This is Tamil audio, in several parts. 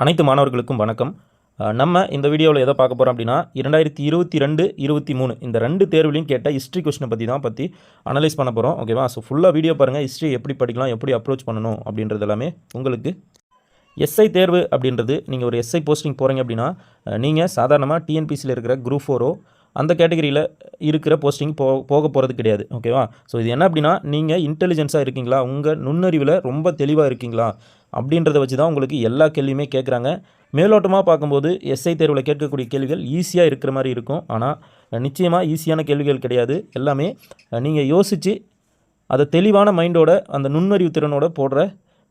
அனைத்து மாணவர்களுக்கும் வணக்கம். நம்ம இந்த வீடியோவில் எதை பார்க்க போகிறோம் அப்படின்னா இரண்டாயிரத்தி இருபத்தி ரெண்டு இருபத்தி மூணு இந்த ரெண்டு தேர்வுலையும் கேட்ட ஹிஸ்ட்ரி கொஷினை பற்றி தான் பற்றி அனலைஸ் பண்ண போகிறோம் ஓகேவா ஸோ ஃபுல்லாக வீடியோ பாருங்கள் ஹிஸ்ட்ரி எப்படி படிக்கலாம் எப்படி அப்ரோச் பண்ணணும் அப்படின்றது எல்லாமே உங்களுக்கு எஸ்ஐ தேர்வு அப்படின்றது நீங்கள் ஒரு எஸ்ஐ போஸ்டிங் போகிறீங்க அப்படின்னா நீங்கள் சாதாரணமாக டிஎன்பிசியில் இருக்கிற குரூப் ஃபோரோ அந்த கேட்டகரியில் இருக்கிற போஸ்டிங் போ போக போகிறது கிடையாது. ஓகேவா ஸோ இது என்ன அப்படின்னா நீங்கள் இன்டெலிஜென்ஸாக இருக்கீங்களா? உங்கள் நுண்ணறிவில் ரொம்ப தெளிவாக இருக்கீங்களா? அப்படின்றத வச்சு தான் உங்களுக்கு எல்லா கேள்வியுமே கேட்குறாங்க மேலோட்டமாக பார்க்கும்போது எஸ்ஐ தேர்வில் கேட்கக்கூடிய கேள்விகள் ஈஸியாக இருக்கிற மாதிரி இருக்கும். ஆனால் நிச்சயமாக ஈஸியான கேள்விகள் கிடையாது. எல்லாமே நீங்கள் யோசித்து அதை தெளிவான மைண்டோட அந்த நுண்ணறிவு திறனோட போடுற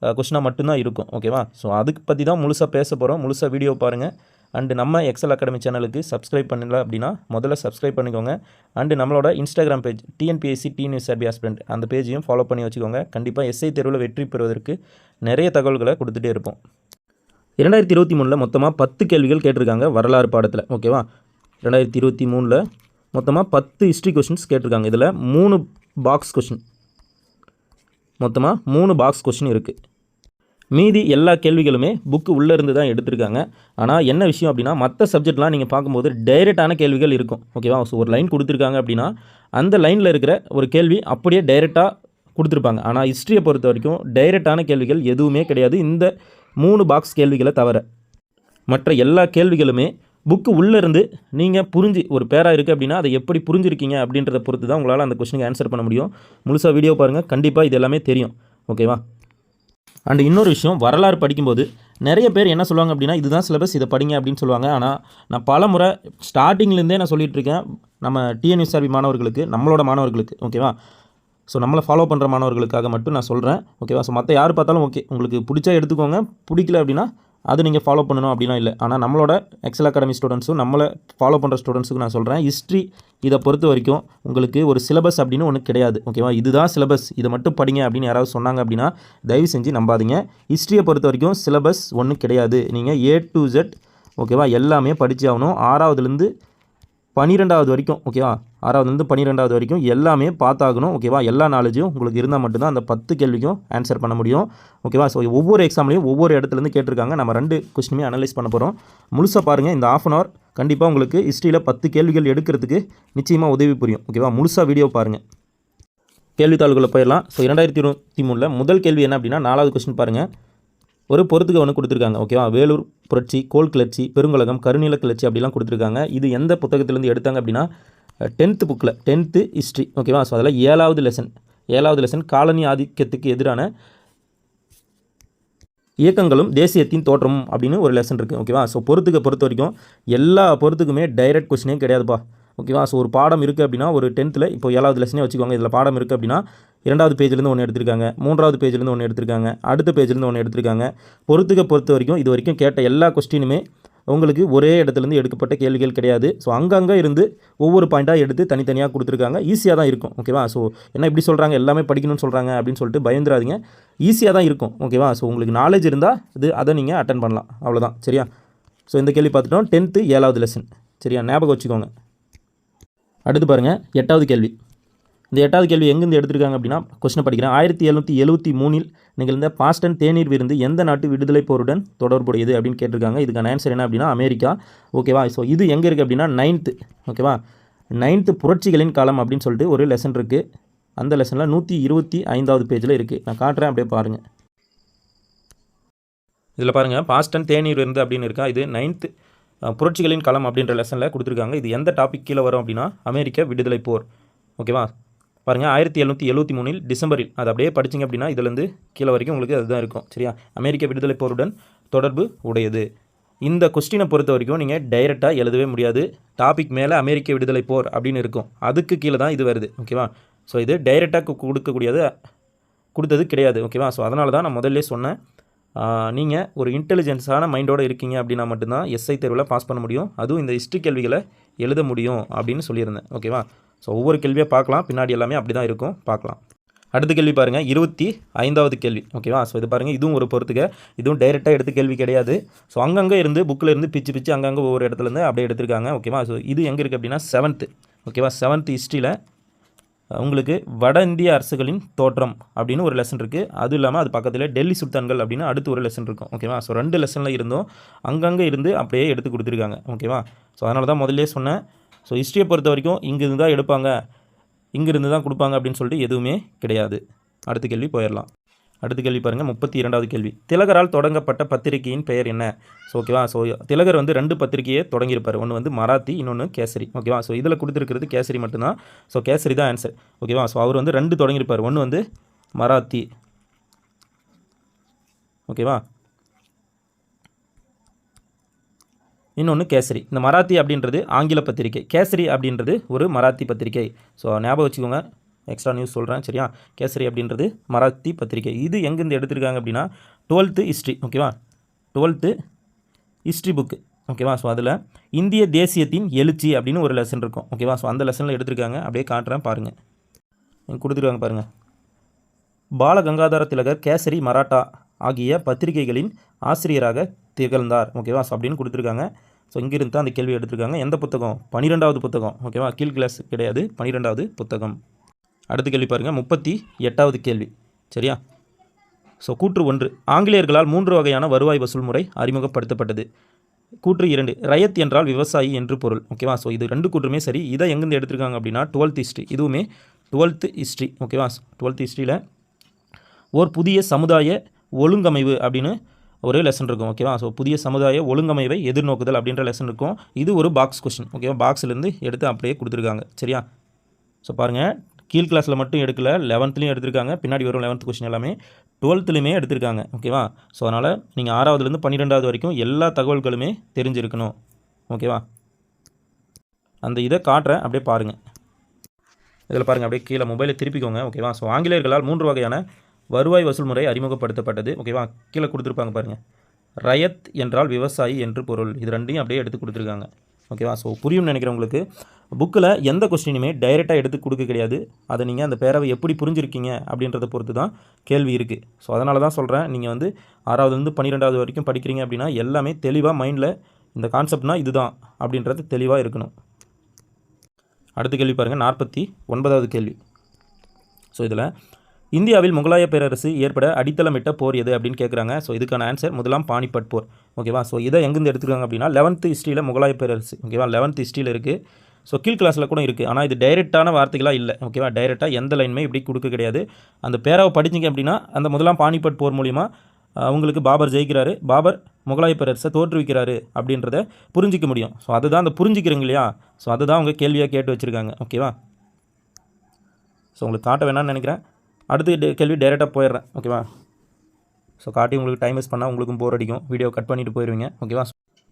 கொஷினாக மட்டும்தான் இருக்கும். ஓகேவா ஸோ அதுக்கு பற்றி தான் முழுசாக பேச போகிறோம் முழுசாக வீடியோ பாருங்கள் அண்டு நம்ம எக்ஸல் அகாடமி சேனலுக்கு சப்ஸ்கிரைப் பண்ணல அப்படின்னா முதல்ல சப்ஸ்கிரைப் பண்ணிக்கோங்க. அண்டு நம்மளோட Instagram page TNPSC T TNSRB aspirant அந்த பேஜையும் ஃபாலோ பண்ணி வச்சுக்கோங்க. கண்டிப்பாக எஸ்ஐ தேர்வில் வெற்றி பெறுவதற்கு நிறைய தகவல்களை கொடுத்துட்டே இருப்போம். இரண்டாயிரத்தி இருபத்தி மூணில் மொத்தமாக பத்து கேள்விகள் கேட்டிருக்காங்க வரலாறு பாடத்தில் ஓகேவா ரெண்டாயிரத்தி இருபத்தி மூணில் மொத்தமாக பத்து ஹிஸ்ட்ரி கொஷின்ஸ் கேட்டிருக்காங்க. இதில் மூணு பாக்ஸ் கொஷின் மொத்தமாக மூணு பாக்ஸ் கொஷின் இருக்குது மீதி எல்லா கேள்விகளுமே புக்கு உள்ளே இருந்து தான் எடுத்திருக்காங்க. ஆனால் என்ன விஷயம் அப்படின்னா மற்ற சப்ஜெக்ட்லாம் நீங்கள் பார்க்கும்போது டைரெக்டான கேள்விகள் இருக்கும். ஓகேவா ஸோ ஒரு லைன் கொடுத்துருக்காங்க அப்படின்னா அந்த லைனில் இருக்கிற ஒரு கேள்வி அப்படியே டைரெக்டாக கொடுத்துருப்பாங்க. ஆனால் ஹிஸ்ட்ரியை பொறுத்த வரைக்கும் டைரெக்டான கேள்விகள் எதுவுமே கிடையாது. இந்த மூணு பாக்ஸ் கேள்விகளை தவிர மற்ற எல்லா கேள்விகளுமே புக்கு உள்ளேருந்து நீங்கள் புரிஞ்சு ஒரு பேராக இருக்குது அப்படின்னா அதை எப்படி புரிஞ்சிருக்கீங்க அப்படின்றத பொறுத்து தான் உங்களால் அந்த கொஸ்டினுக்கு ஆன்சர் பண்ண முடியும். முழுசாக வீடியோ பாருங்கள் கண்டிப்பாக இது எல்லாமே தெரியும். ஓகேவா அண்ட் இன்னொரு விஷயம் வரலாறு படிக்கும்போது நிறைய பேர் என்ன சொல்லுவாங்க அப்படின்னா இதுதான் சிலபஸ் இதை படிங்க அப்படின்னு சொல்லுவாங்க. ஆனால் நான் பல முறை ஸ்டார்டிங்லேருந்தே நான் சொல்லிகிட்டு இருக்கேன் நம்ம டிஎன்எஸ்ஆர்பி மாணவர்களுக்கு நம்மளோட மாணவர்களுக்கு ஓகேவா ஸோ நம்மளை ஃபாலோ பண்ணுற மாணவர்களுக்காக மட்டும் நான் சொல்கிறேன் ஓகேவா ஸோ மற்ற யார் பார்த்தாலும் ஓகே உங்களுக்கு பிடிச்சா எடுத்துக்கோங்க பிடிக்கல அப்படின்னா அது நீங்கள் ஃபாலோ பண்ணணும் அப்படிலாம் இல்லை. ஆனால் நம்மளோட எக்ஸல் அகாடமி ஸ்டூடெண்ட்ஸும் நம்மளை ஃபாலோ பண்ணுற ஸ்டூடெண்ட்ஸுக்கு நான் சொல்கிறேன் ஹிஸ்ட்ரி இதை பொறுத்த வரைக்கும் உங்களுக்கு ஒரு சிலபஸ் அப்படின்னு ஒன்று கிடையாது. ஓகேவா இதுதான் சிலபஸ் இதை மட்டும் படிங்க அப்படின்னு யாராவது சொன்னாங்க அப்படின்னா தயவு செஞ்சு நம்பாதீங்க. ஹிஸ்ட்ரியை பொறுத்த வரைக்கும் சிலபஸ் ஒன்றும் கிடையாது. நீங்கள் ஏ டு ஜெட் ஓகேவா எல்லாமே படித்து ஆகணும். ஆறாவதுலேருந்து பன்னிரெண்டாவது வரைக்கும் ஓகேவா ஆறாவதுலேருந்து பன்னிரெண்டாவது வரைக்கும் எல்லாமே பார்த்தாகணும் ஓகேவா எல்லா நாலேஜும் உங்களுக்கு இருந்தால் மட்டும்தான் அந்த பத்து கேள்விக்கும் ஆன்சர் பண்ண முடியும் ஓகேவா ஸோ ஒவ்வொரு எக்ஸாம்லையும் ஒவ்வொரு இடத்துலேருந்து கேட்டிருக்காங்க. நம்ம ரெண்டு கொஸ்டினுமே அனலைஸ் பண்ண போகிறோம் முழுசாக பாருங்கள் இந்த ஆஃப் அன் ஹவர் கண்டிப்பாக உங்களுக்கு ஹிஸ்ட்ரியில் பத்து கேள்விகள் எடுக்கிறதுக்கு நிச்சயமாக உதவி புரியும் ஓகேவா முழுசாக வீடியோ பாருங்கள் கேள்வித்தாள்களை போயிடலாம். ஸோ இரண்டாயிரத்தி இருபத்தி மூணில் முதல் கேள்வி என்ன அப்படின்னா நாலாவது கொஸ்டின் பாருங்கள் ஒரு பொறுத்துக்கு ஒன்று கொடுத்துருக்காங்க ஓகேவா வேலூர் புரட்சி கோல் கிளர்ச்சி பெருங்குலகம் கருநீல கிளர்ச்சி அப்படிலாம் கொடுத்துருக்காங்க. இது எந்த புத்தகத்திலேருந்து எடுத்தாங்க அப்படின்னா டென்த்து புக்கில் டென்த்து ஹிஸ்ட்ரி ஓகேவா ஸோ அதில் ஏழாவது லெசன் ஏழாவது லெசன் காலனி ஆதிக்கத்துக்கு எதிரான இயக்கங்களும் தேசியத்தின் தோற்றமும் அப்படின்னு ஒரு லெசன் இருக்குது ஓகேவா ஸோ பொறுத்துக்க பொறுத்த வரைக்கும் எல்லா பொறுத்துக்குமே டைரக்ட் கொஸ்டினே கிடையாதுப்பா. ஓகேவா ஸோ ஒரு பாடம் இருக்குது அப்படின்னா ஒரு டென்த்தில் இப்போ ஏழாவது லெசனே வச்சுக்கோங்க. இதில் பாடம் இருக்குது அப்படின்னா இரண்டாவது பேஜ்லேருந்து ஒன்று எடுத்திருக்காங்க. மூன்றாவது பேஜ்லேருந்து ஒன்று எடுத்திருக்காங்க. அடுத்த பேஜ்லேருந்து ஒன்று எடுத்திருக்காங்க. பொறுத்துக்க பொறுத்த வரைக்கும் இது வரைக்கும் கேட்ட எல்லா கொஸ்டினுமே உங்களுக்கு ஒரே இடத்துலேருந்து எடுக்கப்பட்ட கேள்விகள் கிடையாது. ஸோ அங்கங்கே இருந்து ஒவ்வொரு பாயிண்ட்டாக எடுத்து தனித்தனியாக கொடுத்துருக்காங்க. ஈஸியாக தான் இருக்கும். ஓகேவா ஸோ என்ன இப்படி சொல்கிறாங்க எல்லாமே படிக்கணும்னு சொல்கிறாங்க அப்படின்னு சொல்லிட்டு பயந்துராதீங்க. ஈஸியாக தான் இருக்கும். ஓகேவா ஸோ உங்களுக்கு நாலேஜ் இருந்தால் இது அதை நீங்கள் அட்டன் பண்ணலாம். அவ்வளோதான் சரியா? ஸோ இந்த கேள்வி பார்த்துட்டோம். டென்த்து ஏழாவது லெசன் சரியா? ஞாபகம் வச்சுக்கோங்க. அடுத்து பாருங்கள் எட்டாவது கேள்வி. இந்த எட்டாவது கேள்வி எங்கேருந்து எடுத்திருக்காங்க அப்படின்னா கொஸ்டின் படிக்கிறேன். ஆயிரத்தி எழுநூற்றி எழுபத்தி மூணில் நிகழ்ந்த பாஸ்டன் தேநீர் விருந்து எந்த நாட்டு விடுதலை போருடன் தொடர்புடையது அப்படின்னு கேட்டிருக்காங்க. இதுக்கான ஆன்சர் என்ன அப்படின்னா அமெரிக்கா. ஓகேவா ஸோ இது எங்கே இருக்குது அப்படின்னா நைன்த்து ஓகேவா நைன்த்து புரட்சிகளின் காலம் அப்படின்னு சொல்லிட்டு ஒரு லெசன் இருக்குது அந்த லெசனில் நூற்றி இருபத்தி ஐந்தாவது பேஜில் இருக்குது நான் காட்டுறேன் அப்படியே பாருங்கள் இதில் பாருங்கள் பாஸ்டன் தேநீர் விருந்து அப்படின்னு இருக்கா? இது நைன்த்து புரட்சிகளின் களம் அப்படின்ற லெசனில் கொடுத்துருக்காங்க. இது எந்த டாபிக் கீழே வரும் அப்படின்னா அமெரிக்க விடுதலை போர். ஓகேவா பாருங்கள் ஆயிரத்தி எழுநூற்றி எழுபத்தி மூணில் டிசம்பரில் அது அப்படியே படிச்சிங்க அப்படின்னா இதுலேருந்து கீழே வரைக்கும் உங்களுக்கு அதுதான் இருக்கும் சரியா? அமெரிக்க விடுதலை போருடன் தொடர்பு உடையது. இந்த கொஸ்டினை பொறுத்த வரைக்கும் நீங்கள் டைரெக்டாக எழுதவே முடியாது. டாபிக் மேலே அமெரிக்க விடுதலை போர் அப்படின்னு இருக்கும். அதுக்கு கீழே தான் இது வருது ஓகேவா ஸோ இது டைரெக்டாக கொடுக்கக்கூடியது கொடுத்தது கிடையாது ஓகேவா ஸோ அதனால தான் நான் முதல்ல சொன்னேன். நீங்கள் ஒரு இன்டெலிஜென்ஸான மைண்டோடு இருக்கீங்க அப்படின்னா மட்டும்தான் எஸ்ஐ தேர்வில் பாஸ் பண்ண முடியும். அதுவும் இந்த ஹிஸ்ட்ரி கேள்விகளை எழுத முடியும் அப்படின்னு சொல்லியிருந்தேன் ஓகேவா ஸோ ஒவ்வொரு கேள்வியாக பார்க்கலாம். பின்னாடி எல்லாமே அப்படி தான் இருக்கும். பார்க்கலாம். அடுத்த கேள்வி பாருங்கள் இருபத்தி ஐந்தாவது கேள்வி. ஓகேவா ஸோ இது பாருங்கள் இதுவும் ஒரு பொறுத்துக்க. இதுவும் டைரெக்டாக எடுத்த கேள்வி கிடையாது. ஸோ அங்கங்கே இருந்து புக்கில் இருந்து பிச்சு பிச்சு அங்கங்கே ஒவ்வொரு இடத்துலேருந்து அப்படியே எடுத்திருக்காங்க. ஓகேவா ஸோ இது எங்கே இருக்குது அப்படின்னா செவன்த்து ஓகேவா செவன்த் ஹிஸ்ட்ரியில் உங்களுக்கு வட இந்திய அரசுகளின் தோற்றம் அப்படின்னு ஒரு லெசன் இருக்குது அது இல்லாமல் அது பக்கத்தில் டெல்லி சுல்தான்கள் அப்படின்னு அடுத்து ஒரு லெசன் இருக்கும். ஓகேவா ஸோ ரெண்டு லெசனில் இருந்தும் அங்கங்கே இருந்து அப்படியே எடுத்து கொடுத்துருக்காங்க. ஓகேவா ஸோ அதனால தான் முதல்லே சொன்னேன். ஸோ ஹிஸ்ட்ரியை பொறுத்த வரைக்கும் இங்கிருந்து தான் எடுப்பாங்க. இங்கிருந்து தான் கொடுப்பாங்க அப்படின்னு சொல்லிட்டு எதுவுமே கிடையாது. அடுத்த கேள்வி போயிடலாம். அடுத்த கேள்வி பாருங்கள் முப்பத்தி இரண்டாவது கேள்வி. திலகரால் தொடங்கப்பட்ட பத்திரிகையின் பெயர் என்ன? ஸோ ஓகேவா ஸோ திலகர் வந்து ரெண்டு பத்திரிகையை தொடங்கியிருப்பார். ஒன்று வந்து மராத்தி இன்னொன்று கேசரி. ஓகேவா ஸோ இதில் கொடுத்துருக்கிறது கேசரி மட்டும்தான். ஸோ கேசரி தான் ஆன்சர் ஓகேவா ஸோ அவர் வந்து ரெண்டு தொடங்கியிருப்பார். ஒன்று வந்து மராத்தி. ஓகேவா இன்னொன்று கேசரி. இந்த மராத்தி அப்படின்றது ஆங்கில பத்திரிகை. கேசரி அப்படின்றது ஒரு மராத்தி பத்திரிகை. ஸோ ஞாபகம் வச்சுக்கோங்க. எக்ஸ்ட்ரா நியூஸ் சொல்கிறேன் சரியா? கேசரி அப்படின்றது மராத்தி பத்திரிகை. இது எங்கேருந்து எடுத்திருக்காங்க அப்படின்னா டுவெல்த்து ஹிஸ்ட்ரி ஓகேவா டுவெல்த்து ஹிஸ்ட்ரி புக்கு ஓகேவா ஸோ அதில் இந்திய தேசியத்தின் எழுச்சி அப்படின்னு ஒரு லெசன் இருக்கும் ஓகேவா ஸோ அந்த லெசனில் எடுத்திருக்காங்க. அப்படியே காட்டுறேன் பாருங்கள் கொடுத்துருக்காங்க பாருங்கள் பாலகங்காதார திலகர் கேசரி மராட்டா ஆகிய பத்திரிகைகளின் ஆசிரியராக திகழ்ந்தார் ஓகேவா ஸோ அப்படின்னு கொடுத்துருக்காங்க. ஸோ இங்கிருந்து தான் அந்த கேள்வி எடுத்திருக்காங்க. எந்த புத்தகம்? பன்னிரெண்டாவது புத்தகம். ஓகேவா கீழ் கிளாஸ் கிடையாது. பன்னிரெண்டாவது புத்தகம். அடுத்த கேள்வி பாருங்கள் முப்பத்தி எட்டாவது கேள்வி. சரியா? ஸோ கூற்று ஒன்று. ஆங்கிலேயர்களால் மூன்று வகையான வருவாய் வசூல் முறை அறிமுகப்படுத்தப்பட்டது. கூற்று இரண்டு. ரயத் என்றால் விவசாயி என்று பொருள். ஓகேவா ஸோ இது ரெண்டு கூற்றுமே சரி. இதை எங்கேருந்து எடுத்திருக்காங்க அப்படின்னா டுவெல்த் ஹிஸ்ட்ரி இதுவுமே டுவெல்த்து ஹிஸ்ட்ரி ஓகேவா டுவெல்த் ஹிஸ்ட்ரியில் ஓர் புதிய சமுதாய ஒழுங்கமைவு அப்படின்னு ஒரு லெசன் இருக்கும் ஓகேவா ஸோ புதிய சமுதாய ஒழுங்கமைவை எதிர்நோக்குதல் அப்படின்ற லெசன் இருக்கும். இது ஒரு பாக்ஸ் கொஷின் ஓகேவா பாக்ஸ்லேருந்து எடுத்து அப்படியே கொடுத்துருக்காங்க சரியா? ஸோ பாருங்கள் கீழ் கிளாஸில் மட்டும் எடுக்கல லெவன்த்துலேயும் எடுத்திருக்காங்க பின்னாடி வரும் லெவன்த் கொஸ்டின் எல்லாமே டுவெல்த்துலையுமே எடுத்திருக்காங்க ஓகேவா ஸோ அதனால் நீங்கள் ஆறாவதுலேருந்து பன்னிரெண்டாவது வரைக்கும் எல்லா தகவல்களுமே தெரிஞ்சிருக்கணும் ஓகேவா அந்த இதை காட்டுறேன் அப்படியே பாருங்கள் இதில் பாருங்கள் அப்படியே கீழே மொபைலை திருப்பிக்கோங்க ஓகேவா ஸோ ஆங்கிலேயர்களால் மூன்று வகையான வருவாய் வசூல் முறை அறிமுகப்படுத்தப்பட்டது. ஓகேவா கீழே கொடுத்துருப்பாங்க பாருங்கள் ரயத் என்றால் விவசாயி என்று பொருள். இது ரெண்டையும் அப்படியே எடுத்து கொடுத்துருக்காங்க. ஓகேவா ஸோ புரியும்னு நினைக்கிறவங்களுக்கு புக்கில் எந்த கொஸ்டினுமே டைரெக்டாக எடுத்து கொடுக்க கிடையாது. அதை நீங்கள் அந்த பேரவை எப்படி புரிஞ்சிருக்கீங்க அப்படின்றத பொறுத்து தான் கேள்வி இருக்குது ஸோ அதனால தான் சொல்கிறேன் நீங்கள் வந்து ஆறாவதுலேருந்து பன்னிரெண்டாவது வரைக்கும் படிக்கிறீங்க அப்படின்னா எல்லாமே தெளிவாக மைண்டில் இந்த கான்செப்ட்னா இதுதான் அப்படின்றது தெளிவாக இருக்கணும். அடுத்த கேள்வி பாருங்கள் நாற்பத்தி ஒன்பதாவது கேள்வி. ஸோ இதில் இந்தியாவில் முகலாய பேரரசு ஏற்பட அடித்தளமிட்ட போர் எது அப்படின்னு கேட்குறாங்க ஸோ இதுக்கான ஆன்சர் முதலாம் பானிபட் போர். ஓகேவா ஸோ இதை எங்கேருந்து எடுத்துருக்காங்க அப்படின்னா லெவன்த்து ஹிஸ்ட்ரியில் முகலாய பேரரசு. ஓகேவா லெவன்த் ஹிஸ்ட்ரியில் இருக்குது ஸோ கீழ் கிளாஸில் கூட இருக்குது ஆனால் இது டைரெக்டான வார்த்தைகளாக இல்லை. ஓகேவா டைரெக்டாக எந்த லைனுமே இப்படி கொடுக்க கிடையாது. அந்த பேராவை படிச்சிங்க அப்படின்னா அந்த முதலாம் பானிபட் போர் மூலிமா அவங்களுக்கு பாபர் ஜெயிக்கிறாரு. பாபர் முகலாய பேரரசை தோற்றுவிக்கிறாரு அப்படின்றத புரிஞ்சிக்க முடியும். ஸோ அதுதான் அந்த புரிஞ்சிக்கிறீங்க இல்லையா? ஸோ அதுதான் அவங்க கேள்வியாக கேட்டு வச்சுருக்காங்க. ஓகேவா ஸோ உங்களுக்கு காட்ட வேணாம்னு நினைக்கிறேன். அடுத்து டே- கேள்வி டேரெக்டாக போயிடுறேன். ஓகேவா ஸோ காட்டி உங்களுக்கு டைம் வேஸ்ட் பண்ணால் உங்களுக்கும் போர் அடிக்கும். வீடியோ கட் பண்ணிட்டு போயிடுவீங்க ஓகேவா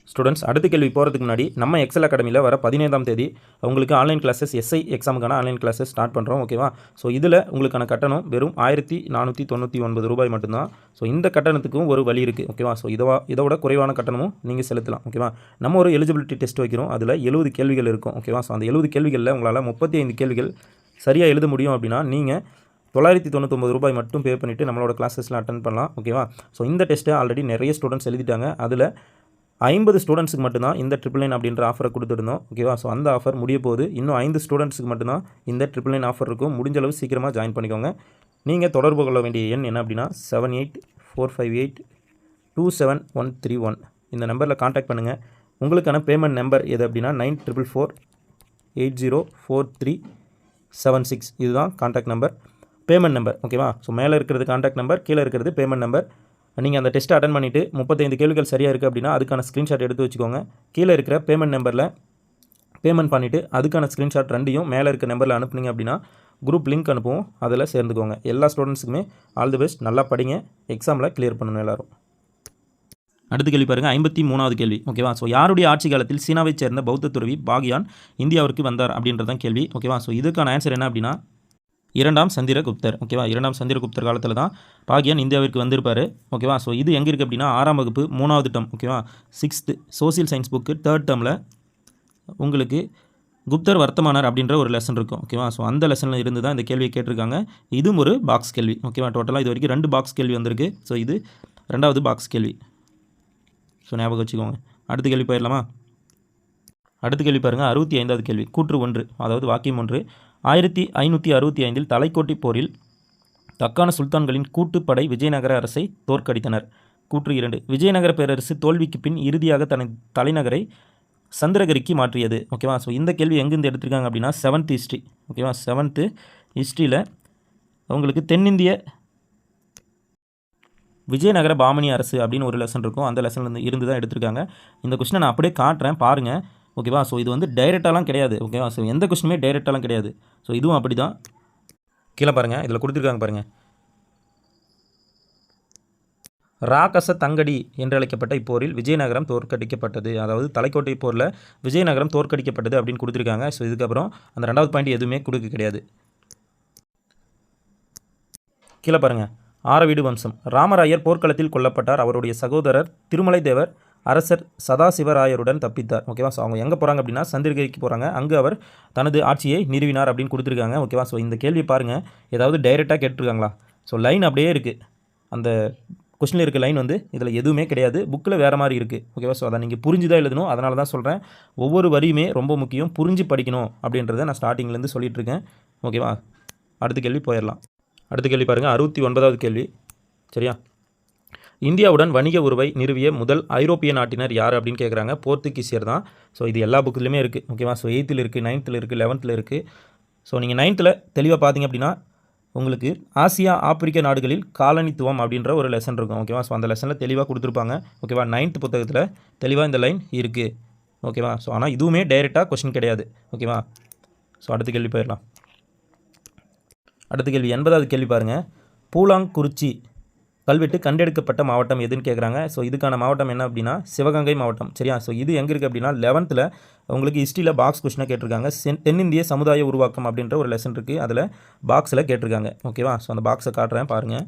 ஸ்டூடெண்ட்ஸ் அடுத்த கேள்வி போகிறதுக்கு முன்னாடி நம்ம எக்ஸல் அகாடமியில் வர பதினைந்தாம் தேதி உங்களுக்கு ஆன்லைன் கிளாஸஸ் எஸ்ஐ எக்ஸாமுக்கான ஆன்லைன் கிளாஸஸ் ஸ்டார்ட் பண்ணுறோம் ஓகேவா ஸோ இதில் உங்களுக்கான கட்டணம் வெறும் ஆயிரத்தி நானூற்றி தொண்ணூற்றி ஒன்பது ரூபாய் மட்டும்தான். ஸோ இந்த கட்டணத்துக்கும் ஒரு வழி இருக்குது ஓகேவா ஸோ இதவா இதோட குறைவான கட்டணமும் நீங்கள் செலுத்தலாம். ஓகேவா நம்ம ஒரு எலிஜிபிலிட்டி டெஸ்ட் வைக்கிறோம். அதில் எழுபது கேள்விகள் இருக்கும். ஓகேவா ஸோ அந்த எழுபது கேள்விகளில் உங்களால் முப்பத்தி ஐந்து கேள்விகள் சரியாக எழுத முடியும் அப்படின்னா நீங்கள் தொள்ளாயிரத்தி தொண்ணூத்தொம்பது ரூபாய் மட்டும் பே பண்ணிவிட்டு நம்மளோட கிளாஸஸ்லாம் அட்டன் பண்ணலாம் ஓகேவா ஸோ இந்த டெஸ்ட்டை ஆல்ரெடி நிறைய ஸ்டூடெண்ட்ஸ் எழுதிட்டாங்க. அதில் ஐம்பது ஸ்டூடெண்ட்ஸுக்கு மட்டும்தான் இந்த ட்ரிபிள் நைன் அப்படின்ற ஆஃபரை கொடுத்துருந்தோம் ஓகேவா ஸோ அந்த ஆஃபர் முடிய போகுது. இன்னும் ஐந்து ஸ்டூடெண்ட்ஸுக்கு மட்டும்தான் இந்த ட்ரிபிள் நைன் ஆஃபர் இருக்கும். முடிஞ்ச அளவு சீக்கிரமாக ஜாயின் பண்ணிக்கோங்க. நீங்கள் தொடர்பு கொள்ள வேண்டிய எண் என்ன அப்படின்னா seven eight four five eight two seven one three one இந்த நம்பரில் காண்டாக்ட் பண்ணுங்கள் உங்களுக்கான பேமெண்ட் நம்பர் எது அப்படின்னா nine triple four eight zero four three seven six இதுதான் காண்டாக்ட் நம்பர் பேமெண்ட் நம்பர் ஓகேவா ஸோ மேலே இருக்கிறது காண்டாக்ட் நம்பர் கீழே இருக்கிறது பேமெண்ட் நம்பர் நீங்கள் அந்த டெஸ்ட்டை அட்டன் பண்ணிவிட்டு முப்பத்தைந்து கேள்விகள் சரியாக இருக்குது அப்படின்னா அதுக்கான ஸ்க்ரீன்ஷாட் எடுத்து வச்சுக்கோங்க. கீழே இருக்கிற பேமெண்ட் நம்பரில் பேமெண்ட் பண்ணிவிட்டு அதுக்கான ஸ்க்ரீன்ஷாட் ரெண்டையும் மேலே இருக்க நம்பரில் அனுப்புனீங்க அப்படின்னா குரூப் லிங்க் அனுப்புவோம். அதில் சேர்ந்துக்கோங்க. எல்லா ஸ்டூடெண்ட்ஸுக்குமே ஆல் தி பெஸ்ட் நல்லா படிங்க. எக்ஸாமில் கிளியர் பண்ணணும் எல்லாரும். அடுத்த கேள்வி பாருங்கள் ஐம்பத்தி மூணாவது கேள்வி ஓகேவா ஸோ யாருடைய ஆட்சி காலத்தில் சீனாவைச் சேர்ந்த பௌத்த துறவி பாகியான் இந்தியாவிற்கு வந்தார் அப்படின்றதான் கேள்வி ஓகேவா ஸோ இதுக்கான ஆன்சர் என்ன அப்படின்னா இரண்டாம் சந்திரகுப்தர் ஓகேவா இரண்டாம் சந்திரகுப்தர் காலத்தில் தான் பாகியான் இந்தியாவிற்கு வந்திருப்பார் ஓகேவா ஸோ இது எங்கே இருக்குது அப்படின்னா ஆறாம் வகுப்பு மூணாவது டம் ஓகேவா sixth social science book third டேர்மில் உங்களுக்கு குப்தர் வர்த்தமானர் அப்படின்ற ஒரு லெசன் இருக்கும் ஓகேவா ஸோ அந்த லெசனில் இருந்து தான் இந்த கேள்வியை கேட்டிருக்காங்க. இதுவும் ஒரு பாக்ஸ் கேள்வி ஓகேவா டோட்டலாக இது வரைக்கும் ரெண்டு பாக்ஸ் கேள்வி வந்திருக்கு. ஸோ இது ரெண்டாவது பாக்ஸ் கேள்வி. ஸோ ஞாபகம் வச்சுக்கோங்க. அடுத்த கேள்வி போயிடலாமா? அடுத்த கேள்வி பாருங்கள் அறுபத்தி ஐந்தாவது கேள்வி கூற்று ஒன்று அதாவது வாக்கியம் ஒன்று. ஆயிரத்தி ஐநூற்றி அறுபத்தி ஐந்தில் தலைக்கோட்டி போரில் தக்கான சுல்தான்களின் கூட்டுப்படை விஜயநகர அரசை தோற்கடித்தனர். கூற்று இரண்டு. விஜயநகர பேரரசு தோல்விக்கு பின் இறுதியாக தனது தலைநகரை சந்திரகிரிக்கு மாற்றியது. ஓகேவா? ஸோ இந்த கேள்வி எங்கேருந்து எடுத்திருக்காங்க அப்படின்னா செவன்த் ஹிஸ்ட்ரி ஓகேவா? செவன்த்து ஹிஸ்ட்ரியில் உங்களுக்கு தென்னிந்திய விஜயநகர பாமணி அரசு அப்படின்னு ஒரு லெசன் இருக்கும். அந்த லெசன்லேருந்து இருந்து தான் எடுத்திருக்காங்க. இந்த கொஸ்டினை நான் அப்படியே காட்டுறேன். பாருங்கள் ஓகேவா? ஸோ இது வந்து டைரெக்டாலாம் கிடையாது ஓகேவா? ஸோ எந்த கொஸ்டினுமே டைரெக்டாலாம் கிடையாது. ஸோ இதுவும் அப்படி தான் கீழே பாருங்கள் இதில் கொடுத்துருக்காங்க பாருங்கள் ராகச தங்கடி என்றழைக்கப்பட்ட இப்போரில் விஜயநகரம் தோற்கடிக்கப்பட்டது. அதாவது தலைக்கோட்டை போரில் விஜயநகரம் தோற்கடிக்கப்பட்டது அப்படின்னு கொடுத்துருக்காங்க. ஸோ இதுக்கப்புறம் அந்த ரெண்டாவது பாயிண்ட் எதுவுமே கொடுக்க கிடையாது. கீழே பாருங்கள் ஆரவீடு வம்சம். ராமராயர் போர்க்களத்தில் கொல்லப்பட்டார். அவருடைய சகோதரர் திருமலை தேவர் அரசர் சதாசிவராயருடன் தப்பித்தார். ஓகேவா? ஸோ அவங்க எங்கே போகிறாங்க அப்படின்னா சந்திரகிரிக்கு போகிறாங்க அங்கே அவர் தனது ஆட்சியை நிறுவினார் அப்படின்னு கொடுத்துருக்காங்க. ஓகேவா? ஸோ இந்த கேள்வி பாருங்கள் ஏதாவது டைரெக்டாக கேட்டிருக்காங்களா? ஸோ லைன் அப்படியே இருக்குது அந்த கொஸ்டினில் இருக்க லைன் வந்து இதில் எதுவுமே கிடையாது. புக்கில் வேறு மாதிரி இருக்குது ஓகேவா? ஸோ அதை நீங்கள் புரிஞ்சு தான் எழுதணும்? அதனால தான் சொல்கிறேன் ஒவ்வொரு வரியுமே ரொம்ப முக்கியம். புரிஞ்சு படிக்கணும் அப்படின்றத நான் ஸ்டார்டிங்லேருந்து சொல்லிட்டு இருக்கேன். ஓகேவா? அடுத்த கேள்வி போயிடலாம். அடுத்த கேள்வி பாருங்கள் அறுபத்தி ஒன்பதாவது கேள்வி. சரியா? இந்தியாவுடன் வணிக உறவை நிறுவிய முதல் ஐரோப்பிய நாட்டினர் யார் அப்படின்னு கேட்குறாங்க போர்த்துகீசியர் தான். ஸோ இது எல்லா புக்குலையுமே இருக்குது ஓகேவா? ஸோ எயித்தில் இருக்குது நைன்த்தில் இருக்குது லெவன்த்தில் இருக்குது ஸோ நீங்கள் நைன்த்தில் தெளிவாக பார்த்தீங்க அப்படின்னா உங்களுக்கு ஆசியா ஆப்பிரிக்க நாடுகளில் காலனித்துவம் அப்படின்ற ஒரு லெசன் இருக்கும். ஓகேவா? ஸோ அந்த லெசனில் தெளிவாக கொடுத்துருப்பாங்க. ஓகேவா? நைன்த் புத்தகத்தில் தெளிவாக இந்த லைன் இருக்குது ஓகேவா? ஸோ ஆனால் இதுவுமே டைரெக்டாக கொஷின் கிடையாது. ஓகேவா? ஸோ அடுத்த கேள்வி போயிடலாம். அடுத்த கேள்வி எண்பதாவது கேள்வி பாருங்கள் பூலாங்குறிச்சி கல்வெட்டு கண்டெடுக்கப்பட்ட மாவட்டம் எதுன்னு கேட்குறாங்க ஸோ இதுக்கான மாவட்டம் என்ன அப்படின்னா சிவகங்கை மாவட்டம். சரியா? ஸோ இது எங்கே இருக்குது அப்படின்னா லெவன்த்தில் உங்களுக்கு ஹிஸ்ட்ரியில் பாக்ஸ் கொஸ்டினாக கேட்டிருக்காங்க. சென் தென்னிந்திய சமுதாய உருவாக்கம் அப்படின்ற ஒரு லெசன் இருக்குது அதில் பாக்ஸில் கேட்டிருக்காங்க. ஓகேவா ஸோ அந்த பாக்ஸை காட்டுறேன் பாருங்கள்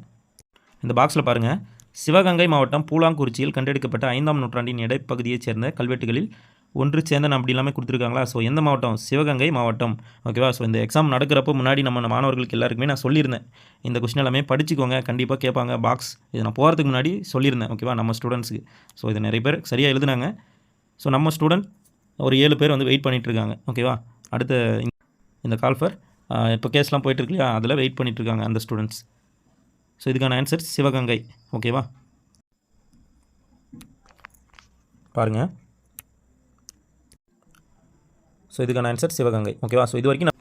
இந்த பாக்ஸில் பாருங்கள் சிவகங்கை மாவட்டம் பூலாங்குறிச்சியில் கண்டெடுக்கப்பட்ட ஐந்தாம் நூற்றாண்டின் இடைப்பகுதியைச் சேர்ந்த கல்வெட்டுகளில் ஒன்று சேர்ந்தன் அப்படி எல்லாமே கொடுத்துருக்காங்களா? ஸோ எந்த மாவட்டம்? சிவகங்கை மாவட்டம். ஓகேவா ஸோ இந்த எக்ஸாம் நடக்கிறப்போ முன்னாடி நம்ம மாணவர்களுக்கு எல்லாருக்குமே நான் சொல்லியிருந்தேன். இந்த கொஸ்டின் எல்லாமே படிச்சுக்கோங்க. கண்டிப்பாக கேட்பாங்க. பாக்ஸ் இது நான் போகிறதுக்கு முன்னாடி சொல்லியிருந்தேன். ஓகேவா நம்ம ஸ்டூடெண்ட்ஸுக்கு ஸோ இது நிறைய பேர் சரியாக எழுதுனாங்க. ஸோ நம்ம ஸ்டூடெண்ட் ஒரு ஏழு பேர் வந்து வெயிட் பண்ணிகிட்ருக்காங்க இருக்காங்க. ஓகேவா அடுத்த இந்த- கால்ஃபர் இப்போ கேஸ்லாம் போயிட்டுருக்கு இல்லையா? அதில் வெயிட் பண்ணிகிட்ருக்காங்க அந்த ஸ்டூடெண்ட்ஸ் ஸோ இதுக்கான ஆன்சர் சிவகங்கை. ஓகேவா பாருங்கள் ஸோ இதுக்கான ஆன்சர் சிவகங்கை. ஓகேவா ஸோ இது வரைக்கும்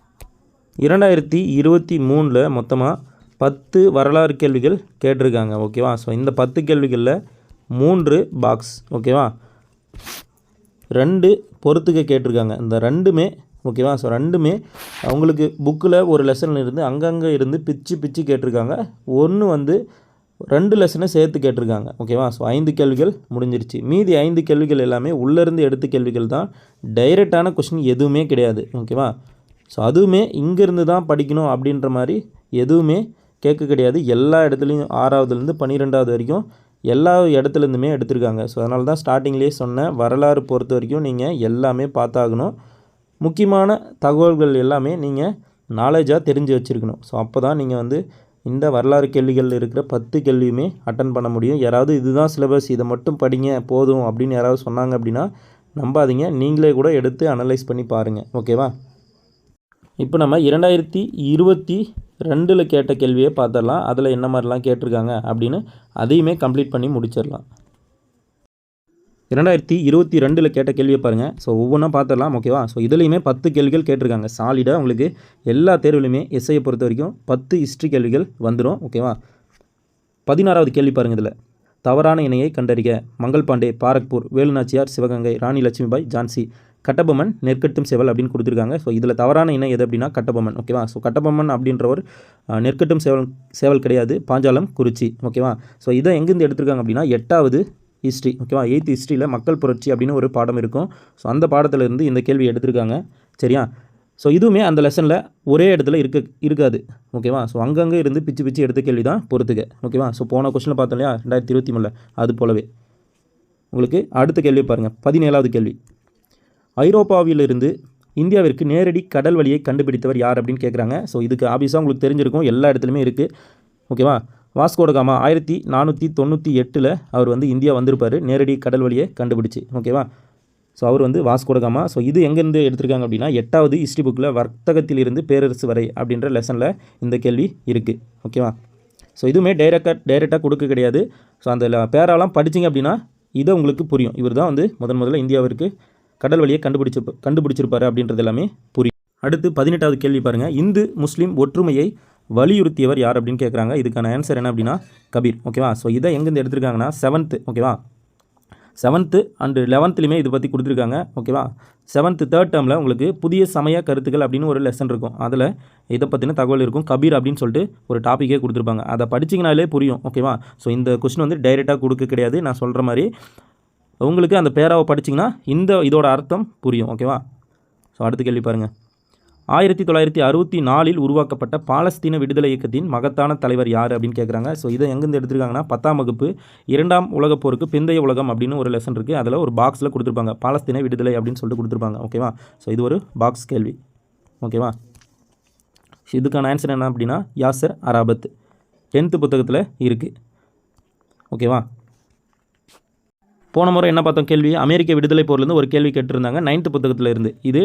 இரண்டாயிரத்தி இருபத்தி மூணில் மொத்தமாக பத்து வரலாறு கேள்விகள் கேட்டிருக்காங்க. ஓகேவா ஸோ இந்த பத்து கேள்விகளில் மூன்று பாக்ஸ் ஓகேவா ரெண்டு பொறுத்துக்க கேட்டிருக்காங்க. இந்த ரெண்டுமே ஓகேவா ஸோ ரெண்டுமே அவங்களுக்கு புக்கில் ஒரு லெசன் இருந்து அங்கங்கே இருந்து பிச்சு பிச்சு கேட்டிருக்காங்க. ஒன்று வந்து ரெண்டு லெசனை சேர்த்து கேட்டிருக்காங்க. ஓகேவா ஸோ ஐந்து கேள்விகள் முடிஞ்சிருச்சு. மீதி ஐந்து கேள்விகள் எல்லாமே உள்ளேருந்து எடுத்த கேள்விகள் தான் டைரெக்டான கொஷின் எதுவுமே கிடையாது. ஓகேவா ஸோ அதுவுமே இங்கேருந்து தான் படிக்கணும் அப்படின்ற மாதிரி எதுவுமே கேட்க கிடையாது. எல்லா இடத்துலையும் ஆறாவதுலேருந்து பன்னிரெண்டாவது வரைக்கும் எல்லா இடத்துலேருந்துமே எடுத்திருக்காங்க. ஸோ அதனால தான் ஸ்டார்டிங்லேயே சொன்னேன். வரலாறு பொறுத்த வரைக்கும் நீங்கள் எல்லாமே பார்த்தாகணும். முக்கியமான தகவல்கள் எல்லாமே நீங்கள் நாலேஜாக தெரிஞ்சு வச்சுருக்கணும். ஸோ அப்போ தான் நீங்கள் வந்து இந்த வரலாறு கேள்விகள் இருக்கிற பத்து கேள்வியுமே அட்டன் பண்ண முடியும். யாராவது இதுதான் சிலபஸ் இதை மட்டும் படிங்க போதும் அப்படின்னு யாராவது சொன்னாங்க அப்படின்னா நம்பாதீங்க. நீங்களே கூட எடுத்து அனலைஸ் பண்ணி பாருங்கள் ஓகேவா இப்போ நம்ம இரண்டாயிரத்தி இருபத்தி ரெண்டில் கேட்ட கேள்வியை பார்த்துடலாம். அதில் என்ன மாதிரிலாம் கேட்டிருக்காங்க அப்படின்னு அதையுமே கம்ப்ளீட் பண்ணி முடிச்சிடலாம். இரண்டாயிரத்தி இருபத்தி ரெண்டில் கேட்ட கேள்வியை பாருங்கள் ஸோ ஒவ்வொன்றா பார்த்துடலாம் ஓகேவா ஸோ இதுலேயுமே பத்து கேள்விகள் கேட்டிருக்காங்க. சாலிடாக உங்களுக்கு எல்லா தேர்வுலையுமே எஸ்ஐயை பொறுத்த வரைக்கும் பத்து ஹிஸ்ட்ரி கேள்விகள் வந்துடும் ஓகேவா பதினாறாவது கேள்வி பாருங்கள் இதில். தவறான இணையை கண்டறிக. மங்கள் பாண்டே பாரக்பூர் வேலுநாச்சியார் சிவகங்கை ராணி லட்சுமிபாய் ஜான்சி. கட்டபொம்மன் நெற்கட்டும் செவல் அப்படின்னு கொடுத்துருக்காங்க. ஸோ இதில் தவறான இணை எது அப்படின்னா கட்டபொம்மன் ஓகேவா ஸோ கட்டபொம்மன் அப்படின்றவர் நெற்கட்டும் சேவல் சேவல் கிடையாது. பாஞ்சாலம் குறிச்சி ஓகேவா ஸோ இதை எங்கேருந்து எடுத்திருக்காங்க அப்படின்னா எட்டாவது ஹிஸ்ட்ரி ஓகேவா எயித்து ஹிஸ்ட்ரியில் மக்கள் புரட்சி அப்படின்னு ஒரு பாடம் இருக்கும். ஸோ அந்த பாடத்துலேருந்து இந்த கேள்வி எடுத்திருக்காங்க. சரியா? ஸோ இதுவுமே அந்த லெசனில் ஒரே இடத்துல இருக்க இருக்காது. ஓகேவா ஸோ அங்கங்கே இருந்து பிச்சு பிச்சு எடுத்த கேள்வி தான் பொறுத்துக்க ஓகேவா ஸோ போன கொஸ்டினில் பார்த்தோம் இல்லையா? ரெண்டாயிரத்தி இருபத்தி மூணில். அது போலவே. உங்களுக்கு அடுத்த கேள்வி பாருங்கள் பதினேழாவது கேள்வி. ஐரோப்பாவிலிருந்து இந்தியாவிற்கு நேரடி கடல் வழியை கண்டுபிடித்தவர் யார் அப்படின்னு கேட்குறாங்க ஸோ இதுக்கு ஆபியஸாக உங்களுக்கு தெரிஞ்சிருக்கும். எல்லா இடத்துலையுமே இருக்குது ஓகேவா வாஸ்கோடகாமா ஆயிரத்தி நானூற்றி தொண்ணூற்றி எட்டில் அவர் வந்து இந்தியா வந்திருப்பார். நேரடி கடல் வழியை கண்டுபிடிச்சி. ஓகேவா? ஸோ அவர் வந்து வாஸ்கோடகாமா ஸோ இது எங்கேருந்து எடுத்திருக்காங்க அப்படின்னா எட்டாவது ஹிஸ்ட்ரி புக்கில் வர்த்தகத்திலிருந்து பேரரசு வரை அப்படின்ற லெசனில் இந்த கேள்வி இருக்குது ஓகேவா? ஸோ இதுவுமே டைரெக்டாக டைரெக்டாக கொடுக்க கிடையாது. ஸோ அந்த பேராலாம் படிச்சிங்க அப்படின்னா இதை உங்களுக்கு புரியும். இவர் தான் வந்து முதன் முதல்ல இந்தியாவிற்கு கடல் வழியை கண்டுபிடிச்சி கண்டுபிடிச்சிருப்பாரு அப்படின்றது எல்லாமே புரியும். அடுத்து பதினெட்டாவது கேள்வி பாருங்கள் இந்து முஸ்லீம் ஒற்றுமையை வலியுறுத்தியவர் யார் அப்படின்னு கேட்குறாங்க இதுக்கான ஆன்சர் என்ன அப்படின்னா கபீர். ஓகேவா ஸோ இதை எங்கேருந்து எடுத்திருக்காங்கன்னா செவன்த்து ஓகேவா செவன்த்து அண்டு லெவன்த்துலையுமே இதை பற்றி கொடுத்துருக்காங்க. ஓகேவா செவன்த்து தேர்ட் டேர்மில் உங்களுக்கு புதிய சமய கருத்துக்கள் அப்படின்னு ஒரு லெசன் இருக்கும். அதில் இதை பற்றின தகவல் இருக்கும். கபீர் அப்படின்னு சொல்லிட்டு ஒரு டாப்பிக்கே கொடுத்துருப்பாங்க. அதை படிச்சிங்கனாலே புரியும். ஓகேவா ஸோ இந்த கொஸ்டின் வந்து டைரெக்டாக கொடுக்க கிடையாது. நான் சொல்கிற மாதிரி உங்களுக்கு அந்த பேராவை படிச்சிங்கன்னா இந்த இதோட அர்த்தம் புரியும். ஓகேவா ஸோ அடுத்த கேள்வி பாருங்கள் ஆயிரத்தி தொள்ளாயிரத்தி அறுபத்தி நாலில் உருவாக்கப்பட்ட பாலஸ்தீன விடுதலை இயக்கத்தின் மகத்தான தலைவர் யார் அப்படின்னு கேட்குறாங்க ஸோ இதை எங்கேருந்து எடுத்துருக்காங்கன்னா பத்தாம் வகுப்பு இரண்டாம் உலகப் போருக்கு பிந்தைய உலகம் அப்படின்னு ஒரு லெசன் இருக்குது அதில் ஒரு பாக்ஸில் கொடுத்துருப்பாங்க. பாலஸ்தீன விடுதலை அப்படின்னு சொல்லிட்டு கொடுத்துருப்பாங்க. ஓகேவா ஸோ இது ஒரு பாக்ஸ் கேள்வி. ஓகேவா இதுக்கான ஆன்சர் என்ன அப்படின்னா யாசர் அராபத். டென்த்து புத்தகத்தில் இருக்குது ஓகேவா போன முறை என்ன பார்த்தோம் கேள்வி? அமெரிக்க விடுதலை போர்லேருந்து ஒரு கேள்வி கேட்டிருந்தாங்க. நைன்த்து புத்தகத்தில் இருந்து. இது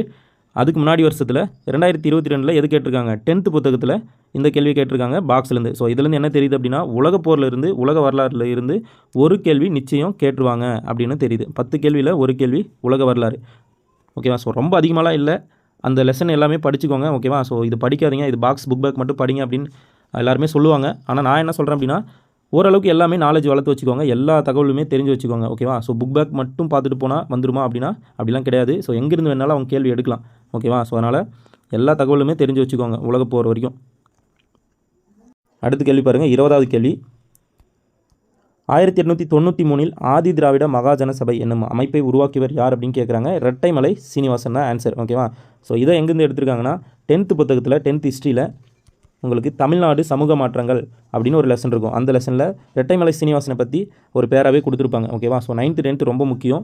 அதுக்கு முன்னாடி வருஷத்தில் ரெண்டாயிரத்தி இருபத்தி ரெண்டில் எது கேட்டிருக்காங்க? டென்த்து புத்தகத்தில் இந்த கேள்வி கேட்டிருக்காங்க பாக்ஸ்லேருந்து ஸோ இதுலேருந்து என்ன தெரியுது அப்படின்னா உலக போர்ல இருந்து உலக வரலாறுல இருந்து ஒரு கேள்வி நிச்சயம் கேட்டுருவாங்க அப்படின்னு தெரியுது. பத்து கேள்வியில் ஒரு கேள்வி உலக வரலாறு. ஓகேவா ஸோ ரொம்ப அதிகமாகலாம் இல்லை. அந்த லெசன் எல்லாமே படிச்சுக்கோங்க ஓகேவா ஸோ இது படிக்காதீங்க இது பாக்ஸ் புக் பேக் மட்டும் படிங்க அப்படின்னு எல்லாருமே சொல்லுவாங்க. ஆனால் நான் என்ன சொல்கிறேன் அப்படின்னா ஓரளவுக்கு எல்லாமே நாலேஜ் வளர்த்து வச்சுக்கோங்க. எல்லா தகவலுமே தெரிஞ்சு வச்சுக்கோங்க. ஓகேவா ஸோ புக் பேக் மட்டும் பார்த்துட்டு போனால் வந்துருமா அப்படின்னா அப்படிலாம் கிடையாது. ஸோ எங்கேருந்து வேணாலும் அவங்க கேள்வி எடுக்கலாம். ஓகேவா ஸோ அதனால் எல்லா தகவலுமே தெரிஞ்சு வச்சுக்கோங்க உலக போகிற வரைக்கும். அடுத்த கேள்வி பாருங்கள் இருபதாவது கேள்வி. ஆயிரத்தி எட்நூற்றி தொண்ணூற்றி மூணில் ஆதி திராவிட மகாஜன சபை என்னும் அமைப்பை உருவாக்கியவர் யார் அப்படின்னு கேட்குறாங்க ரெட்டைமலை சீனிவாசன் தான் ஆன்சர் ஓகேவா ஸோ இதை எங்கேருந்து எடுத்திருக்காங்கன்னா டென்த்து புத்தகத்தில் டென்த் ஹிஸ்ட்ரியில் உங்களுக்கு தமிழ்நாடு சமூக மாற்றங்கள் அப்படின்னு ஒரு லெசன் இருக்கும். அந்த லெசனில் ரெட்டைமலை சீனிவாசனை பற்றி ஒரு பேராகவே கொடுத்துருப்பாங்க. ஓகேவா ஸோ நைன்த்து டென்த்து ரொம்ப முக்கியம்.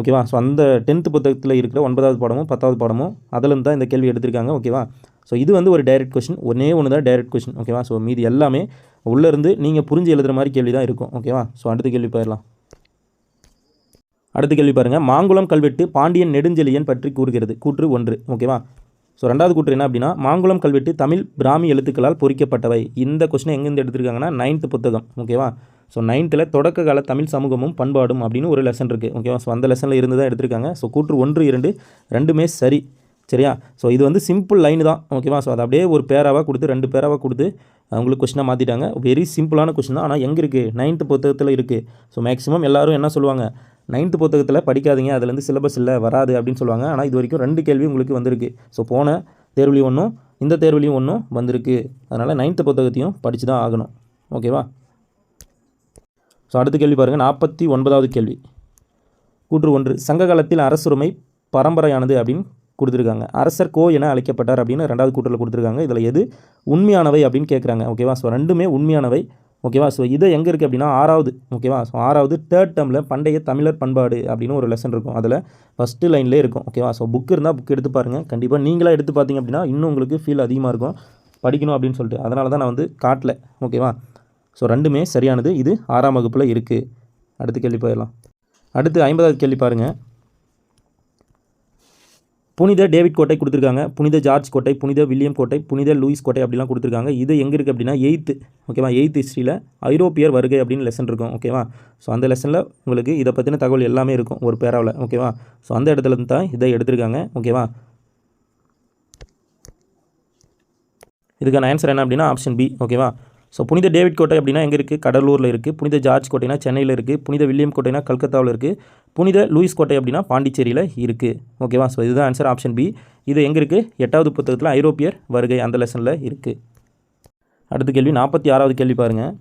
ஓகேவா ஸோ அந்த டென்த்து புத்தகத்தில் இருக்கிற ஒன்பதாவது பாடமும் பத்தாவது பாடமும் அதிலிருந்து தான் இந்த கேள்வி எடுத்திருக்காங்க. ஓகேவா ஸோ இது வந்து ஒரு டைரக்ட் கொஷின் ஒன்றே ஒன்று தான் டைரக்ட் கொஷின் ஓகேவா ஸோ மீதி எல்லாமே உள்ளேருந்து நீங்கள் புரிஞ்சு எழுதுகிற மாதிரி கேள்வி தான் இருக்கும். ஓகேவா ஸோ அடுத்த கேள்வி போயிடலாம். அடுத்த கேள்வி பாருங்கள் மாங்குளம் கல்வெட்டு பாண்டியன் நெடுஞ்செழியன் பற்றி கூறுகிறது. கூற்று ஒன்று. ஓகேவா ஸோ ரெண்டாவது கூற்று என்ன அப்படின்னா மாங்குளம் கல்வெட்டு தமிழ் பிராமி எழுத்துக்களால் பொறிக்கப்பட்டவை. இந்த கொஸ்டின் எங்கேருந்து எடுத்திருக்காங்கன்னா நைன்த்து புத்தகம் ஓகேவா ஸோ நைன்த்தில் தொடக்க கால தமிழ் சமூகமும் பண்பாடும் அப்படின்னு ஒரு லெசன் இருக்குது ஓகேவா ஸோ அந்த லெசனில் இருந்து தான் எடுத்திருக்காங்க. ஸோ கூற்று ஒன்று இரண்டு ரெண்டுமே சரி சரியா? ஸோ இது வந்து சிம்பிள் லைன் தான் ஓகேவா ஸோ அதை அப்படியே ஒரு பேராவாக கொடுத்து ரெண்டு பேராவாக கொடுத்து அவங்களுக்கு கொஸ்டினாக மாற்றிட்டாங்க வெரி சிம்பிளான கொஸ்டின் தான் ஆனால் எங்கே இருக்குது நைன்த்து புத்தகத்தில் இருக்குது ஸோ மேக்ஸிமம் எல்லோரும் என்ன சொல்லுவாங்க? நைன்த்து புத்தகத்தில் படிக்காதீங்க அதுலேருந்து சிலபஸ் இல்லை வராது அப்படின்னு சொல்லுவாங்க. ஆனால் இது வரைக்கும் ரெண்டு கேள்வி உங்களுக்கு வந்திருக்கு. ஸோ போன தேர்வுலையும் ஒன்றும் இந்த தேர்வுலையும் ஒன்றும் வந்திருக்கு. அதனால் நைன்த்து புத்தகத்தையும் படித்து தான் ஆகணும். ஓகேவா ஸோ அடுத்த கேள்வி பாருங்கள் நாற்பத்தி ஒன்பதாவது கேள்வி. கூற்று ஒன்று. சங்க காலத்தில் அரசுரிமை பரம்பரையானது அப்படின்னு கொடுத்துருக்காங்க. அரசர் கோ என அழைக்கப்பட்டார் அப்படின்னு ரெண்டாவது கூற்றில் கொடுத்துருக்காங்க. இதில் எது உண்மையானவை அப்படின்னு கேட்குறாங்க ஓகேவா ஸோ ரெண்டுமே உண்மையானவை. ஓகேவா? ஸோ இது எங்கே இருக்குது அப்படின்னா ஆறாவது ஓகேவா? ஸோ ஆறாவது தேர்ட் டேர்மில் பண்டைய தமிழர் பண்பாடு அப்படின்னு ஒரு லெசன் இருக்கும். அதில் ஃபஸ்ட்டு லைன்லேயே இருக்கும் ஓகேவா? ஸோ புக் இருந்தால் புக் எடுத்து பாருங்கள் கண்டிப்பாக நீங்களாக எடுத்து பார்த்தீங்க அப்படின்னா இன்னும் உங்களுக்கு ஃபீல் அதிகமாக இருக்கும். படிக்கணும் அப்படின்னு சொல்லிட்டு. அதனால தான் நான் வந்து காட்டல ஓகேவா? ஸோ ரெண்டுமே சரியானது. இது ஆறாம் வகுப்பில் இருக்குது அடுத்த கேள்வி போயிடலாம். அடுத்து ஐம்பதாவது கேள்வி பாருங்கள் புனித டேவிட் கோட்டை கொடுத்துருக்காங்க. புனித ஜார்ஜ் கோட்டை புனித வில்லியம் கோட்டை புனித லூயிஸ் கோட்டை அப்படிலாம் கொடுத்துருக்காங்க. இது எங்கே இருக்குது அப்படின்னா எயித்து ஓகேவா எயித் ஹிஸ்ட்ரியில் ஐரோப்பியர் வருகை அப்படின்னு லெசன் இருக்கும் ஓகேவா ஸோ அந்த லெசனில் உங்களுக்கு இதை பற்றின தகவல் எல்லாமே இருக்கும் ஒரு பேராவில் ஓகேவா ஸோ அந்த இடத்துல இருந்து தான் இதை எடுத்திருக்காங்க ஓகேவா இதுக்கான ஆன்சர் என்ன அப்படின்னா ஆப்ஷன் பி ஓகேவா ஸோ புனித டேவிட் கோட்டை அப்படின்னா எங்கே இருக்குது கடலூரில் இருக்குது புனித ஜார்ஜ் கோட்டைனா சென்னையில் இருக்குது புனித வில்லியம் கோட்டைனா கல்கத்தாவில் இருக்குது புனித லூயிஸ் கோட்டை அப்படின்னா பாண்டிச்சேரியில் இருக்குது ஓகேவா ஸோ இதுதான் ஆன்சர் ஆப்ஷன் பி இது எங்கே இருக்குது எட்டாவது புத்தகத்தில் ஐரோப்பியர் வருகை அந்த லெசனில் இருக்குது அடுத்த கேள்வி நாற்பத்தி ஆறாவது கேள்வி பாருங்கள்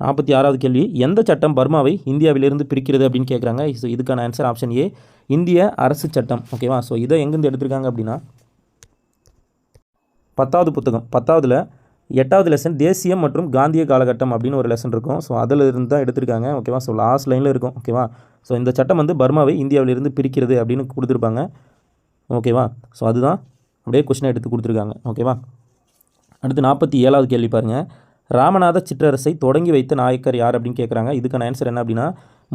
நாற்பத்தி ஆறாவது கேள்வி எந்த சட்டம் பர்மாவை இந்தியாவிலிருந்து பிரிக்கிறது அப்படின்னு கேட்குறாங்க ஸோ இதுக்கான ஆன்சர் ஆப்ஷன் ஏ இந்திய அரசு சட்டம். ஓகேவா ஸோ இதை எங்கேருந்து எடுத்திருக்காங்க அப்படின்னா பத்தாவது புத்தகம் பத்தாவதுல எட்டாவது லெசன் தேசியம் மற்றும் காந்திய காலகட்டம் அப்படின்னு ஒரு லெசன் இருக்கும். ஸோ அதில் இருந்து தான் எடுத்திருக்காங்க. ஓகேவா ஸோ லாஸ்ட் லைனில் இருக்கும். ஓகேவா ஸோ இந்த சட்டம் வந்து பர்மாவை இந்தியாவிலிருந்து பிரிக்கிறது அப்படின்னு கொடுத்துருப்பாங்க. ஓகேவா ஸோ அதுதான் அப்படியே கொஷினை எடுத்து கொடுத்துருக்காங்க. ஓகேவா அடுத்து நாற்பத்தி ஏழாவது கேள்வி பாருங்கள் ராமநாத சிற்றரசை தொடங்கி வைத்த நாயக்கர் யார் அப்படின்னு கேட்குறாங்க இதுக்கான ஆன்சர் என்ன அப்படின்னா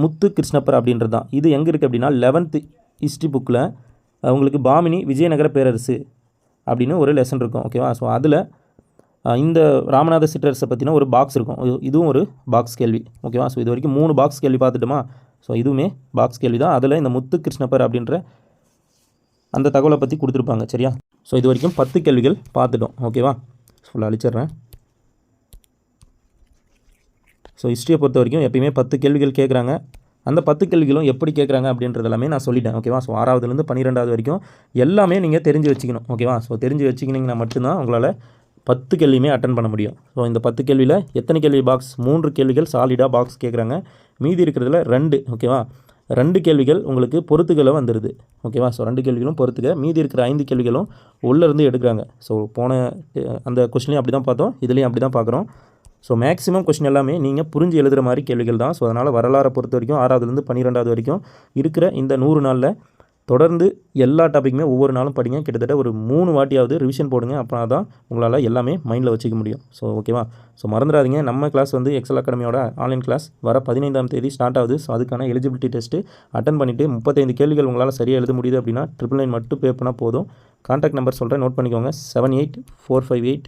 முத்து கிருஷ்ணப்பர் அப்படின்றது தான். இது எங்கே இருக்குது அப்படின்னா லெவன்த்து ஹிஸ்ட்ரி புக்கில் அவங்களுக்கு பாமினி விஜயநகர பேரரசு அப்படின்னு ஒரு லெசன் இருக்கும். ஓகேவா ஸோ அதில் இந்த ராமநாத சிற்றரசை பற்றின ஒரு பாக்ஸ் இருக்கும். இதுவும் ஒரு பாக்ஸ் கேள்வி. ஓகேவா ஸோ இது வரைக்கும் மூணு பாக்ஸ் கேள்வி பார்த்துட்டோமா? ஸோ இதுவுமே பாக்ஸ் கேள்வி தான். அதில் இந்த முத்து கிருஷ்ணப்பர் அப்படின்ற அந்த தகவலை பற்றி கொடுத்துருப்பாங்க. சரியா? ஸோ இது வரைக்கும் பத்து கேள்விகள் பார்த்துட்டோம். ஓகேவா ஃபுல்லாக அழிச்சிடுறேன். ஸோ ஹிஸ்ட்ரியை பொறுத்த வரைக்கும் எப்பயுமே பத்து கேள்விகள் கேட்குறாங்க அந்த பத்து கேள்விகளும் எப்படி கேட்குறாங்க அப்படின்றது எல்லாமே நான் சொல்லிட்டேன். ஓகேவா ஸோ ஆறாவதுலேருந்து பன்னிரெண்டாவது வரைக்கும் எல்லாமே நீங்கள் தெரிஞ்சு வச்சுக்கணும். ஓகேவா ஸோ தெரிஞ்சு வச்சுக்கினீங்கன்னா மட்டும்தான் உங்களால் பத்து கேள்வியுமே அட்டன் பண்ண முடியும். ஸோ இந்த பத்து கேள்வியில் எத்தனை கேள்வி பாக்ஸ் மூன்று கேள்விகள் சாலிடாக பாக்ஸ் கேட்குறாங்க மீதி இருக்கிறதுல ரெண்டு ஓகேவா ரெண்டு கேள்விகள் உங்களுக்கு பொறுத்துக்களை வந்துடுது ஓகேவா ஸோ ரெண்டு கேள்விகளும் பொறுத்துக்க மீதி இருக்கிற ஐந்து கேள்விகளும் உள்ளேருந்து எடுக்கிறாங்க. ஸோ போன அந்த கொஸ்டினையும் அப்படி தான் பார்த்தோம். இதுலேயும் அப்படி தான் பார்க்குறோம். ஸோ மேக்ஸிமம் கொஷின் எல்லாமே நீங்கள் புரிஞ்சு எழுதுகிற மாதிரி கேள்விகள் தான். ஸோ அதனால் வரலாறை பொறுத்த வரைக்கும் ஆறாவதுலேருந்து பன்னிரெண்டாவது வரைக்கும் இருக்கிற இந்த நூறு நாளில் தொடர்ந்து எல்லா டாப்பிக்குமே ஒவ்வொரு நாளும் படிங்க. கிட்டத்தட்ட ஒரு மூணு வாட்டியாவது ரிவிஷன் போடுங்க. அப்புறம் தான் உங்களால் எல்லாமே மைண்டில் வச்சுக்க முடியும். ஸோ ஓகேவா ஸோ மறந்துடாதீங்க. நம்ம கிளாஸ் வந்து எக்ஸல் அகாடமியோட ஆன்லைன் கிளாஸ் வர பதினைந்தாம் தேதி ஸ்டார்ட் ஆகுது. ஸோ அதுக்கான எலிஜிபிலிட்டி டெஸ்ட்டு அட்டன் பண்ணிவிட்டு முப்பத்தைந்து கேள்விகள் உங்களால் சரியாக எழுத முடியுது அப்படின்னா ட்ரிபிள் நைன் மட்டும் பே பண்ணால் போதும். கான்டாக்ட் நம்பர் சொல்கிறேன் நோட் பண்ணிக்கோங்க. Seven eight four five eight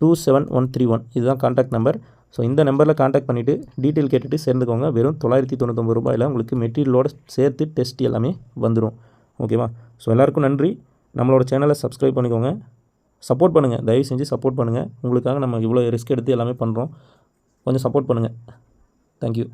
two seven one three one இதுதான் காண்டாக்ட் நம்பர் ஸோ இந்த நம்பரில் காண்டாக்ட் பண்ணிவிட்டு டீட்டெயில் கேட்டுட்டு சேர்ந்துக்கோங்க. வெறும் தொள்ளாயிரத்தி தொண்ணூத்தொம்பது ரூபாயில் உங்களுக்கு மெட்டீரியலோட சேர்த்து டெஸ்ட் எல்லாமே வந்துடும் ஓகேவா ஸோ எல்லாருக்கும் நன்றி. நம்மளோட சேனலை சப்ஸ்கிரைப் பண்ணிக்கோங்க. சப்போர்ட் பண்ணுங்கள் தயவு செஞ்சு சப்போர்ட் பண்ணுங்கள் உங்களுக்காக நம்ம இவ்வளோ ரிஸ்க் எடுத்து எல்லாமே பண்ணுறோம் கொஞ்சம் சப்போர்ட் பண்ணுங்கள் தேங்க்யூ